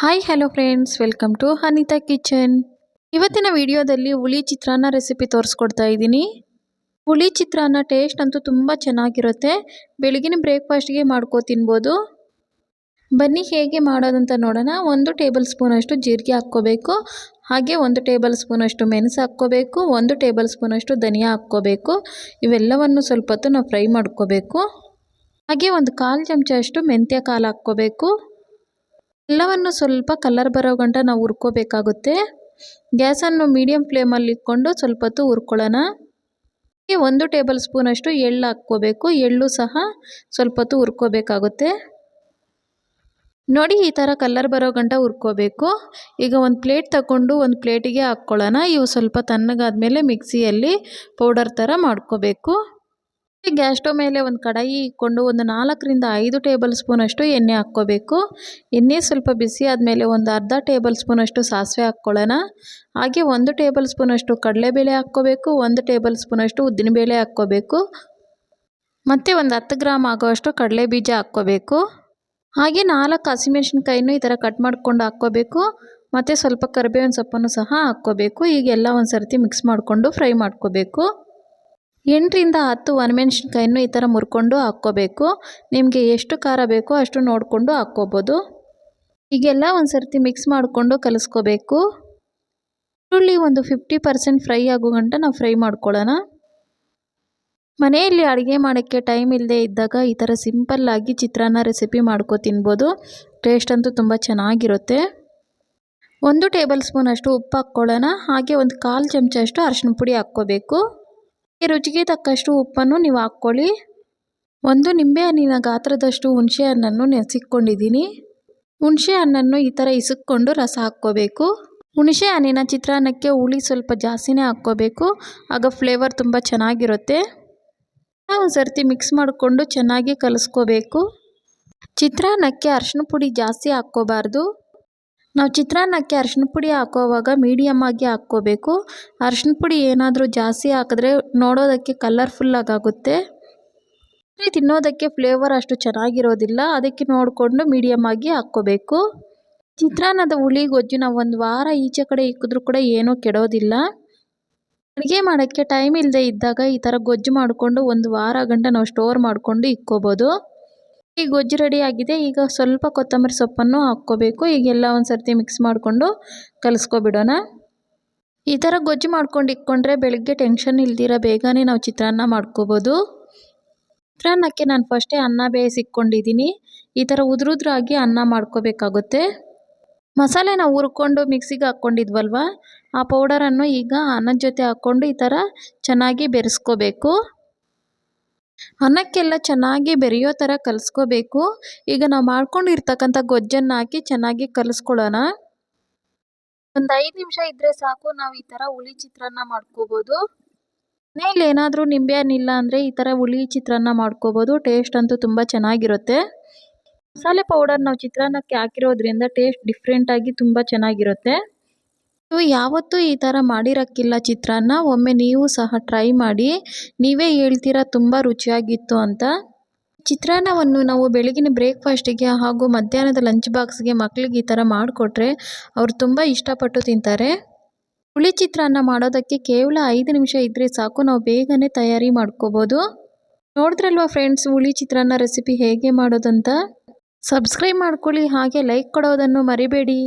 Hi hello friends welcome to Anita kitchen ಇವತ್ತಿನ ವಿಡಿಯೋದಲ್ಲಿ ಹುಳಿ ಚಿತ್ರಾನ್ನ ರೆಸಿಪಿ ತೋರಿಸ್ಕೊಡ್ತಾ ಇದ್ದೀನಿ. ಹುಳಿ ಚಿತ್ರಾನ್ನ ಟೇಸ್ಟ್ ಅಂತೂ ತುಂಬ ಚೆನ್ನಾಗಿರುತ್ತೆ. ಬೆಳಗಿನ ಬ್ರೇಕ್ಫಾಸ್ಟ್ಗೆ ಮಾಡ್ಕೋ ತಿನ್ಬೋದು. ಬನ್ನಿ ಹೇಗೆ ಮಾಡೋದಂತ ನೋಡೋಣ. ಒಂದು ಟೇಬಲ್ ಸ್ಪೂನಷ್ಟು ಜೀರಿಗೆ ಹಾಕ್ಕೋಬೇಕು. ಹಾಗೆ ಒಂದು ಟೇಬಲ್ ಸ್ಪೂನಷ್ಟು ಮೆಣಸು ಹಾಕ್ಕೋಬೇಕು. ಒಂದು ಟೇಬಲ್ ಸ್ಪೂನಷ್ಟು ಧನಿಯಾ ಹಾಕ್ಕೋಬೇಕು. ಇವೆಲ್ಲವನ್ನು ಸ್ವಲ್ಪ ಹೊತ್ತು ನಾವು ಫ್ರೈ ಮಾಡ್ಕೋಬೇಕು. ಹಾಗೆ ಒಂದು ಕಾಲು ಚಮಚ ಅಷ್ಟು ಮೆಂತ್ಯ ಕಾಲು ಹಾಕ್ಕೋಬೇಕು. ಎಲ್ಲವನ್ನು ಸ್ವಲ್ಪ ಕಲರ್ ಬರೋ ಗಂಟ ನಾವು ಹುರ್ಕೋಬೇಕಾಗುತ್ತೆ. ಗ್ಯಾಸನ್ನು ಮೀಡಿಯಮ್ ಫ್ಲೇಮಲ್ಲಿ ಇಟ್ಕೊಂಡು ಸ್ವಲ್ಪ ಹೊತ್ತು ಹುರ್ಕೊಳ್ಳೋಣ. ಒಂದು ಟೇಬಲ್ ಸ್ಪೂನಷ್ಟು ಎಳ್ಳು ಹಾಕ್ಕೋಬೇಕು. ಎಳ್ಳು ಸಹ ಸ್ವಲ್ಪ ಹೊತ್ತು ಹುರ್ಕೋಬೇಕಾಗುತ್ತೆ. ನೋಡಿ ಈ ಥರ ಕಲ್ಲರ್ ಬರೋ ಗಂಟ ಹುರ್ಕೋಬೇಕು. ಈಗ ಒಂದು ಪ್ಲೇಟ್ ತಗೊಂಡು ಒಂದು ಪ್ಲೇಟಿಗೆ ಹಾಕ್ಕೊಳ್ಳೋಣ. ಇವು ಸ್ವಲ್ಪ ತಣ್ಣಗಾದ್ಮೇಲೆ ಮಿಕ್ಸಿಯಲ್ಲಿ ಪೌಡರ್ ಥರ ಮಾಡ್ಕೋಬೇಕು. ಗ್ಯಾಸ್ ಸ್ಟವ್ ಮೇಲೆ ಒಂದು ಕಡಾಯಿ ಇಕ್ಕೊಂಡು ಒಂದು ನಾಲ್ಕರಿಂದ ಐದು ಟೇಬಲ್ ಸ್ಪೂನಷ್ಟು ಎಣ್ಣೆ ಹಾಕ್ಕೋಬೇಕು. ಎಣ್ಣೆ ಸ್ವಲ್ಪ ಬಿಸಿ ಆದಮೇಲೆ ಒಂದು ಅರ್ಧ ಟೇಬಲ್ ಸ್ಪೂನಷ್ಟು ಸಾಸಿವೆ ಹಾಕ್ಕೊಳ್ಳೋಣ. ಹಾಗೆ ಒಂದು ಟೇಬಲ್ ಸ್ಪೂನಷ್ಟು ಕಡಲೆಬೇಳೆ ಹಾಕ್ಕೋಬೇಕು, ಒಂದು ಟೇಬಲ್ ಸ್ಪೂನಷ್ಟು ಉದ್ದಿನಬೇಳೆ ಹಾಕ್ಕೋಬೇಕು. ಮತ್ತು ಒಂದು ಹತ್ತು ಗ್ರಾಮ್ ಆಗೋಷ್ಟು ಕಡಲೆ ಬೀಜ ಹಾಕ್ಕೋಬೇಕು. ಹಾಗೆ ನಾಲ್ಕು ಹಸಿಮೆಣ್ಸಿನ್ಕಾಯಿನೂ ಈ ಥರ ಕಟ್ ಮಾಡಿಕೊಂಡು ಹಾಕ್ಕೋಬೇಕು. ಮತ್ತು ಸ್ವಲ್ಪ ಕರಿಬೇವಿನ ಸೊಪ್ಪನ್ನು ಸಹ ಹಾಕ್ಕೋಬೇಕು. ಈಗೆಲ್ಲ ಒಂದು ಸರ್ತಿ ಮಿಕ್ಸ್ ಮಾಡಿಕೊಂಡು ಫ್ರೈ ಮಾಡ್ಕೋಬೇಕು. ಎಂಟರಿಂದ ಹತ್ತು ಒಣಮೆಣ್ಸಿನ್ಕಾಯನ್ನು ಈ ಥರ ಮುರ್ಕೊಂಡು ಹಾಕ್ಕೋಬೇಕು. ನಿಮಗೆ ಎಷ್ಟು ಖಾರ ಬೇಕೋ ಅಷ್ಟು ನೋಡಿಕೊಂಡು ಹಾಕ್ಕೋಬೋದು. ಹೀಗೆಲ್ಲ ಒಂದು ಸರ್ತಿ ಮಿಕ್ಸ್ ಮಾಡಿಕೊಂಡು ಕಲಿಸ್ಕೋಬೇಕು. ಈರುಳ್ಳಿ ಒಂದು ಫಿಫ್ಟಿ ಪರ್ಸೆಂಟ್ ಫ್ರೈ ಆಗೋ ಗಂಟ ನಾವು ಫ್ರೈ ಮಾಡ್ಕೊಳ್ಳೋಣ. ಮನೆಯಲ್ಲಿ ಅಡುಗೆ ಮಾಡೋಕ್ಕೆ ಟೈಮ್ ಇಲ್ಲದೆ ಇದ್ದಾಗ ಈ ಥರ ಸಿಂಪಲ್ಲಾಗಿ ಚಿತ್ರಾನ್ನ ರೆಸಿಪಿ ಮಾಡ್ಕೊ ತಿನ್ಬೋದು. ಟೇಸ್ಟ್ ಅಂತೂ ತುಂಬ ಚೆನ್ನಾಗಿರುತ್ತೆ. ಒಂದು ಟೇಬಲ್ ಸ್ಪೂನ್ ಅಷ್ಟು ಉಪ್ಪು ಹಾಕ್ಕೊಳ್ಳೋಣ. ಹಾಗೆ ಒಂದು ಕಾಲು ಚಮಚ ಅಷ್ಟು ಅರಶಿನ ಪುಡಿ ಹಾಕ್ಕೋಬೇಕು. ರುಚಿಗೆ ತಕ್ಕಷ್ಟು ಉಪ್ಪನ್ನು ನೀವು ಹಾಕ್ಕೊಳ್ಳಿ. ಒಂದು ನಿಂಬೆ ಹಣ್ಣಿನ ಗಾತ್ರದಷ್ಟು ಹುಣಸೆ ಹಣ್ಣನ್ನು ನೆನೆಸಿಕೊಂಡಿದ್ದೀನಿ. ಹುಣಸೆ ಹಣ್ಣನ್ನು ಈ ಥರ ಇಸುಕೊಂಡು ರಸ ಹಾಕ್ಕೋಬೇಕು. ಹುಣಸೆ ಹಣ್ಣಿನ ಚಿತ್ರಾನ್ನಕ್ಕೆ ಹುಳಿ ಸ್ವಲ್ಪ ಜಾಸ್ತಿನೇ ಹಾಕ್ಕೋಬೇಕು. ಆಗ ಫ್ಲೇವರ್ ತುಂಬ ಚೆನ್ನಾಗಿರುತ್ತೆ. ನಾವು ಸರ್ತಿ ಮಿಕ್ಸ್ ಮಾಡಿಕೊಂಡು ಚೆನ್ನಾಗಿ ಕಲಸ್ಕೋಬೇಕು. ಚಿತ್ರಾನ್ನಕ್ಕೆ ಅರ್ಶಿನ ಪುಡಿ ಜಾಸ್ತಿ ಹಾಕ್ಕೋಬಾರ್ದು. ನಾವು ಚಿತ್ರಾನ್ನಕ್ಕೆ ಅರ್ಶಿನ ಪುಡಿ ಹಾಕೋವಾಗ ಮೀಡಿಯಮ್ ಆಗಿ ಹಾಕ್ಕೋಬೇಕು. ಅರ್ಶಿನ ಪುಡಿ ಏನಾದರೂ ಜಾಸ್ತಿ ಹಾಕಿದ್ರೆ ನೋಡೋದಕ್ಕೆ ಕಲರ್ಫುಲ್ಲಾಗುತ್ತೆ ತಿನ್ನೋದಕ್ಕೆ ಫ್ಲೇವರ್ ಅಷ್ಟು ಚೆನ್ನಾಗಿರೋದಿಲ್ಲ. ಅದಕ್ಕೆ ನೋಡಿಕೊಂಡು ಮೀಡಿಯಮ್ ಆಗಿ ಹಾಕ್ಕೋಬೇಕು. ಚಿತ್ರಾನ್ನದ ಹುಳಿ ಗೊಜ್ಜು ನಾವು ಒಂದು ವಾರ ಈಚೆ ಕಡೆ ಇಕ್ಕಿದ್ರೂ ಕೂಡ ಏನೂ ಕೆಡೋದಿಲ್ಲ. ಅಡುಗೆ ಮಾಡೋಕ್ಕೆ ಟೈಮ್ ಇಲ್ಲದೆ ಇದ್ದಾಗ ಈ ಥರ ಗೊಜ್ಜು ಮಾಡಿಕೊಂಡು ಒಂದು ವಾರ ಗಂಟ ನಾವು ಸ್ಟೋರ್ ಮಾಡಿಕೊಂಡು ಇಕ್ಕೋಬೋದು. ಈ ಗೊಜ್ಜು ರೆಡಿ ಆಗಿದೆ. ಈಗ ಸ್ವಲ್ಪ ಕೊತ್ತಂಬರಿ ಸೊಪ್ಪನ್ನು ಹಾಕ್ಕೋಬೇಕು. ಈಗೆಲ್ಲ ಒಂದು ಸರ್ತಿ ಮಿಕ್ಸ್ ಮಾಡಿಕೊಂಡು ಕಲಿಸ್ಕೊಬಿಡೋಣ. ಈ ಥರ ಗೊಜ್ಜು ಮಾಡ್ಕೊಂಡು ಇಕ್ಕೊಂಡ್ರೆ ಬೆಳಗ್ಗೆ ಟೆನ್ಷನ್ ಇಲ್ದಿರ ಬೇಗನೆ ನಾವು ಚಿತ್ರಾನ್ನ ಮಾಡ್ಕೋಬೋದು. ಚಿತ್ರಾನ್ನಕ್ಕೆ ನಾನು ಫಸ್ಟೇ ಅನ್ನ ಬೇಯಿಸಿಕ್ಕೊಂಡಿದ್ದೀನಿ ಈ ಥರ ಉದುರುದ್ರಾಗಿ ಅನ್ನ ಮಾಡ್ಕೋಬೇಕಾಗುತ್ತೆ. ಮಸಾಲೆ ನಾವು ಹುರ್ಕೊಂಡು ಮಿಕ್ಸಿಗೆ ಹಾಕ್ಕೊಂಡಿದ್ವಲ್ವ? ಆ ಪೌಡರನ್ನು ಈಗ ಅನ್ನದ ಜೊತೆ ಹಾಕ್ಕೊಂಡು ಈ ಥರ ಚೆನ್ನಾಗಿ ಬೆರೆಸ್ಕೋಬೇಕು. ಅನ್ನಕ್ಕೆಲ್ಲ ಚೆನ್ನಾಗಿ ಬೆರೆಯೋ ಥರ ಕಲಿಸ್ಕೋಬೇಕು. ಈಗ ನಾವು ಮಾಡ್ಕೊಂಡಿರ್ತಕ್ಕಂಥ ಗೊಜ್ಜನ್ನು ಹಾಕಿ ಚೆನ್ನಾಗಿ ಕಲಿಸ್ಕೊಳ್ಳೋಣ. ಒಂದು ಐದು ನಿಮಿಷ ಇದ್ದರೆ ಸಾಕು, ನಾವು ಈ ಥರ ಹುಳಿ ಚಿತ್ರಾನ್ನ ಮಾಡ್ಕೋಬೋದು. ಮನೇಲಿ ಏನಾದರೂ ನಿಂಬೆ ಹಣ್ಣಿಲ್ಲ ಅಂದರೆ ಈ ಥರ ಹುಳಿ ಚಿತ್ರಾನ್ನ ಮಾಡ್ಕೋಬೋದು ಟೇಸ್ಟ್ ಅಂತೂ ತುಂಬ ಚೆನ್ನಾಗಿರುತ್ತೆ. ಮಸಾಲೆ ಪೌಡರ್ ನಾವು ಚಿತ್ರಾನ್ನಕ್ಕೆ ಹಾಕಿರೋದ್ರಿಂದ ಟೇಸ್ಟ್ ಡಿಫ್ರೆಂಟಾಗಿ ತುಂಬ ಚೆನ್ನಾಗಿರುತ್ತೆ. ನೀವು ಯಾವತ್ತೂ ಈ ಥರ ಮಾಡಿರೋಕ್ಕಿಲ್ಲ ಚಿತ್ರಾನ್ನ. ಒಮ್ಮೆ ನೀವು ಸಹ ಟ್ರೈ ಮಾಡಿ. ನೀವೇ ಹೇಳ್ತೀರಾ ತುಂಬ ರುಚಿಯಾಗಿತ್ತು ಅಂತ. ಚಿತ್ರಾನ್ನವನ್ನು ನಾವು ಬೆಳಗಿನ ಬ್ರೇಕ್ಫಾಸ್ಟಿಗೆ ಹಾಗೂ ಮಧ್ಯಾಹ್ನದ ಲಂಚ್ ಬಾಕ್ಸ್ಗೆ ಮಕ್ಕಳಿಗೆ ಈ ಥರ ಮಾಡಿಕೊಟ್ರೆ ಅವರು ತುಂಬ ಇಷ್ಟಪಟ್ಟು ತಿಂತಾರೆ. ಹುಳಿ ಚಿತ್ರಾನ್ನ ಮಾಡೋದಕ್ಕೆ ಕೇವಲ ಐದು ನಿಮಿಷ ಇದ್ದರೆ ಸಾಕು. ನಾವು ಬೇಗನೆ ತಯಾರಿ ಮಾಡ್ಕೋಬೋದು. ನೋಡಿದ್ರಲ್ವ ಫ್ರೆಂಡ್ಸ್ ಹುಳಿ ಚಿತ್ರಾನ್ನ ರೆಸಿಪಿ ಹೇಗೆ ಮಾಡೋದಂತ? ಸಬ್ಸ್ಕ್ರೈಬ್ ಮಾಡ್ಕೊಳ್ಳಿ. ಹಾಗೆ ಲೈಕ್ ಕೊಡೋದನ್ನು ಮರಿಬೇಡಿ.